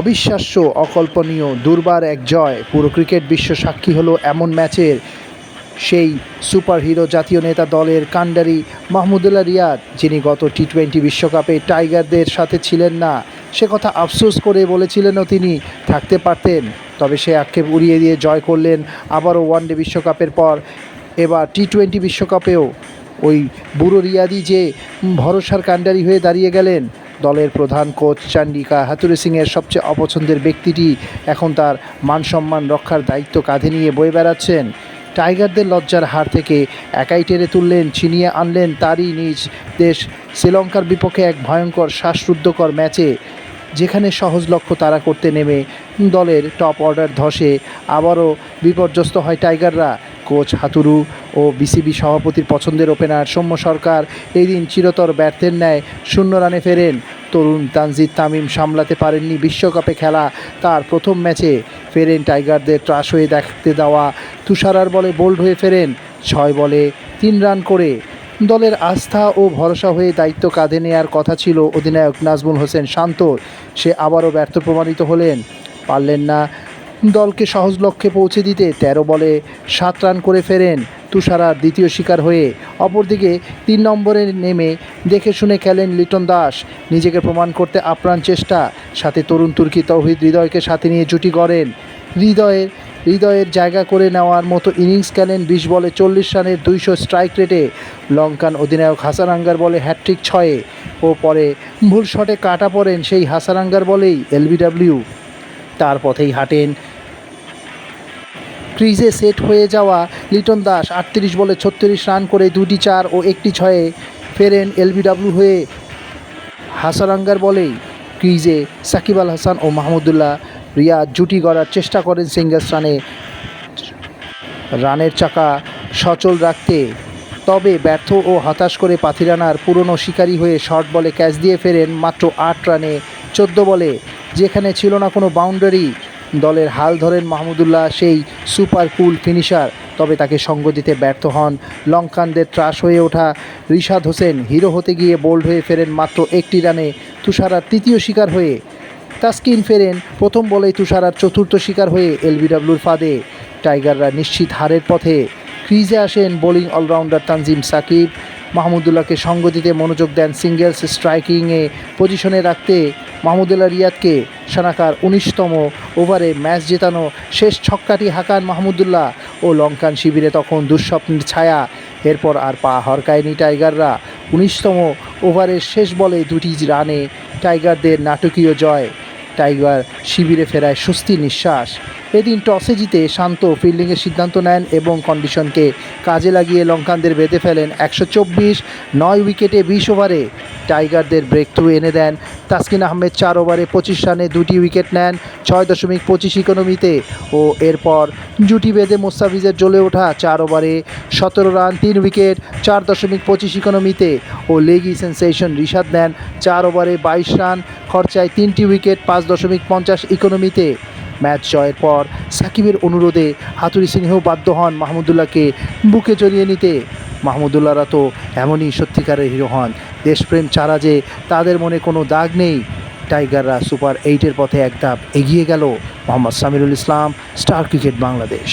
অবিশ্বাস্য, অকল্পনীয়, দুর্বার এক জয়। পুরো ক্রিকেট বিশ্ব সাক্ষী হলো এমন ম্যাচের। সেই সুপারহিরো জাতীয় নেতা দলের কাণ্ডারি মাহমুদুল্লাহ রিয়াদ, যিনি গত টি টোয়েন্টি বিশ্বকাপে টাইগারদের সাথে ছিলেন না, সে কথা আফসোস করে বলেছিলেনও তিনি, থাকতে পারতেন। তবে সে আক্ষেপ উড়িয়ে দিয়ে জয় করলেন আবারও ওয়ানডে বিশ্বকাপের পর। এবার টি টোয়েন্টি বিশ্বকাপেও ওই বুড়ো রিয়াদি যে ভরসার কাণ্ডারি হয়ে দাঁড়িয়ে গেলেন দলের প্রধান কোচ চান্ডিকা হাতুরে সিংয়ের সবচেয়ে অপছন্দের ব্যক্তিটি এখন তার মান সম্মান রক্ষার দায়িত্ব কাঁধে নিয়ে বয়ে বেড়াচ্ছেন। টাইগারদের লজ্জার হার থেকে একাই টেনে তুললেন, ছিনিয়ে আনলেন তারই নিজ দেশ শ্রীলঙ্কার বিপক্ষে এক ভয়ঙ্কর শ্বাসরুদ্ধকর ম্যাচে, যেখানে সহজ লক্ষ্য তারা করতে নেমে দলের টপ অর্ডার ধসে আবারও বিপর্যস্ত হয় টাইগাররা। কোচ হাতুরু ও বিসিবি সভাপতির পছন্দের ওপেনার সৌম্য সরকার এই দিন চিরতর ব্যর্থের ন্যায় শূন্য রানে ফেরেন। তরুণ তানজিদ তামিম সামলাতে পারেননি বিশ্বকাপে খেলা। তার প্রথম ম্যাচে ফেরেন টাইগারদের ত্রাস হয়ে দেখতে দেওয়া তুষারার বলে বোল্ড হয়ে ফেরেন। ছয় বলে তিন রান করে। দলের আস্থা ও ভরসা হয়ে দায়িত্ব কাঁধে নেয়ার কথা ছিল অধিনায়ক নাজমুল হোসেন শান্ত। সে আবারও ব্যর্থ প্রমাণিত হলেন। পারলেন না দলকে সহজ লক্ষ্যে পৌঁছে দিতে ১৩ বলে সাত রান করে ফেরেন তুষারার দ্বিতীয় শিকার হয়ে। অপরদিকে তিন নম্বরে নেমে দেখে শুনে খেলেন লিটন দাস। নিজেকে প্রমাণ করতে আপ্রাণ চেষ্টা, সাথে তরুণ তুর্কি তৌহিদ হৃদয়কে সাথে নিয়ে জুটি গড়েন। হৃদয়ের হৃদয়ের জায়গা করে নেওয়ার মতো ইনিংস খেলেন বিশ বলে চল্লিশ রানের দুইশো স্ট্রাইক রেটে। লঙ্কান অধিনায়ক হাসারাঙ্গার বলে হ্যাট্রিক ছয়ে ও পরে ভুল শটে কাটা পড়েন সেই হাসারাঙ্গার বলেই এলবিডব্লিউ। তার পথেই হাঁটেন ক্রিজে সেট হয়ে যাওয়া লিটন দাস আটত্রিশ বলে ছত্রিশ রান করে দুটি চার ও একটি ছয়ে ফেরেন এলবিডব্লিউ হয়ে। হাসারাঙ্গার বলেই ক্রিজে সাকিব আল হাসান ও মাহমুদুল্লাহ রিয়াদ জুটি গড়ার চেষ্টা করেন সিঙ্গেলস রানে। রানের চাকা সচল রাখতে তবে ব্যর্থ ও হতাশ করে পাথিরানার পুরনো শিকারী হয়ে শর্ট বলে ক্যাচ দিয়ে ফেরেন মাত্র আট রানে। চোদ্দ বলে যেখানে ছিল না কোনো বাউন্ডারি দলের হাল ধরেন মাহমুদুল্লাহ, সেই সুপার কুল ফিনিশার। তবে তাকে সঙ্গ দিতে ব্যর্থ হন। লঙ্কানদের ত্রাস হয়ে ওঠা রিশাদ হোসেন হিরো হতে গিয়ে বোল্ড হয়ে ফেরেন মাত্র একটি রানে। তুষারার তৃতীয় শিকার হয়ে তাস্কিন ফেরেন। প্রথম বলেই তুষারার চতুর্থ শিকার হয়ে এলবিডব্লিউর ফাঁদে। টাইগাররা নিশ্চিত হারের পথে ক্রিজে আসেন বোলিং অলরাউন্ডার তানজিম সাকিব। মাহমুদুল্লাহকে সঙ্গ দিতে মনোযোগ দেন সিঙ্গেলস স্ট্রাইকিংয়ে পজিশনে রাখতে মাহমুদুল্লাহ রিয়াদকে সানাকার উনিশতম ওভারে ম্যাচ জেতানো শেষ ছক্কাটি হাকান মাহমুদুল্লাহ ও লঙ্কান শিবিরে তখন দুঃস্বপ্নের ছায়া। এরপর আর পা হরকায়নি টাইগাররা। উনিশতম ওভারের শেষ বলে দুটি রানে টাইগারদের নাটকীয় জয়। টাইগার শিবিরে ফেরায় স্বস্তি নিঃশ্বাস। এদিন টসে জিতে শান্ত ফিল্ডিংয়ের সিদ্ধান্ত নেন এবং কন্ডিশনকে কাজে লাগিয়ে লঙ্কানদের বেঁধে ফেলেন একশো চব্বিশ, নয় উইকেটে বিশ ওভারে। টাইগারদের ব্রেক থ্রু এনে দেন তাসকিন আহমেদ, চার ওভারে পঁচিশ রানে দুটি উইকেট নেন, ছয় দশমিক পঁচিশ ইকোনমিতে। ও এরপর জুটি বেঁধে মোস্তাফিজের জ্বলে ওঠা চার ওভারে সতেরো রান, তিন উইকেট, চার দশমিক পঁচিশ ইকোনমিতে। ও লেগি সেন্সেশন রিশাদ নেন, চার ওভারে বাইশ রান খরচায় তিনটি উইকেট, পাঁচ দশমিক পঞ্চাশ ইকোনমিতে। ম্যাচ জয়ের পর সাকিবের অনুরোধে হাতুরি সিংহেও বাধ্য হন মাহমুদুল্লাহকে বুকে জড়িয়ে নিতে। মাহমুদুল্লাহরা তো এমনই সত্যিকারের হিরো হন। দেশপ্রেম ছাড়া যে তাদের মনে কোনো দাগ নেই। টাইগাররা সুপার এইটের পথে এক ধাপ এগিয়ে গেল। Mohammad Samirul Islam, star cricket Bangladesh.